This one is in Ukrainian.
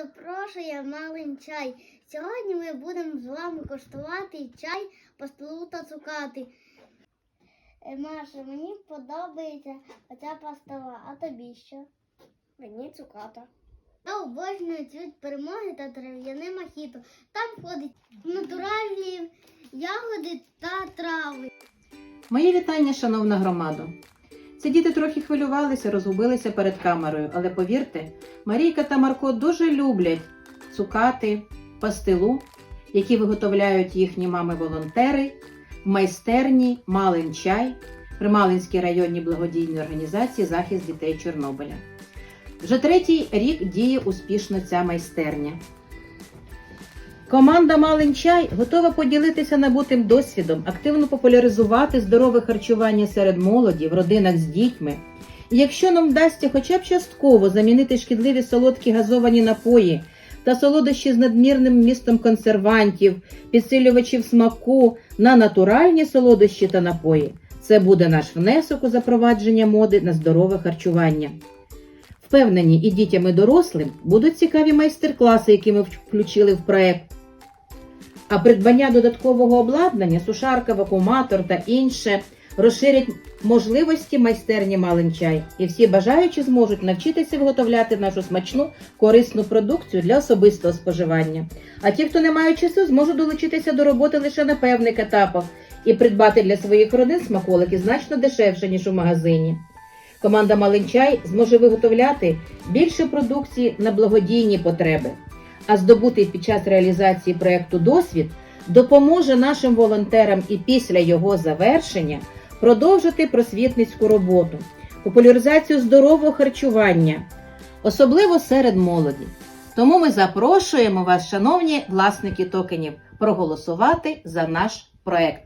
запрошує малин чай. Сьогодні ми будемо з вами коштувати чай по столу та цукати. Е, Маша, мені подобається оця пастила, а тобі що? Мені цуката. Я обожнюю цвіт перемоги та трав'яне мохіто. Там входить натуральні ягоди та трави. Мої вітання, шановна громадо. Ці діти трохи хвилювалися, розгубилися перед камерою, але повірте, Марійка та Марко дуже люблять цукати, пастилу, які виготовляють їхні мами-волонтери в майстерні Малин чай при Малинській районній благодійній організації Захист дітей Чорнобиля. Вже третій рік діє успішно ця майстерня. Команда Малин Чай готова поділитися набутим досвідом, активно популяризувати здорове харчування серед молоді в родинах з дітьми. Якщо нам вдасться хоча б частково замінити шкідливі солодкі газовані напої та солодощі з надмірним містом консервантів, підсилювачів смаку на натуральні солодощі та напої, це буде наш внесок у запровадження моди на здорове харчування. Впевнені, і дітям, і дорослим будуть цікаві майстер-класи, які ми включили в проект. А придбання додаткового обладнання, сушарка, вакууматор та інше розширять можливості майстерні Малин чай, і всі бажаючі зможуть навчитися виготовляти нашу смачну корисну продукцію для особистого споживання. А ті, хто не має часу, зможуть долучитися до роботи лише на певних етапах і придбати для своїх родин смаколики значно дешевше, ніж у магазині. Команда Малинчай зможе виготовляти більше продукції на благодійні потреби, а здобутий під час реалізації проєкту досвід допоможе нашим волонтерам і після його завершення продовжити просвітницьку роботу, популяризацію здорового харчування, особливо серед молоді. Тому ми запрошуємо вас, шановні власники токенів, проголосувати за наш проект.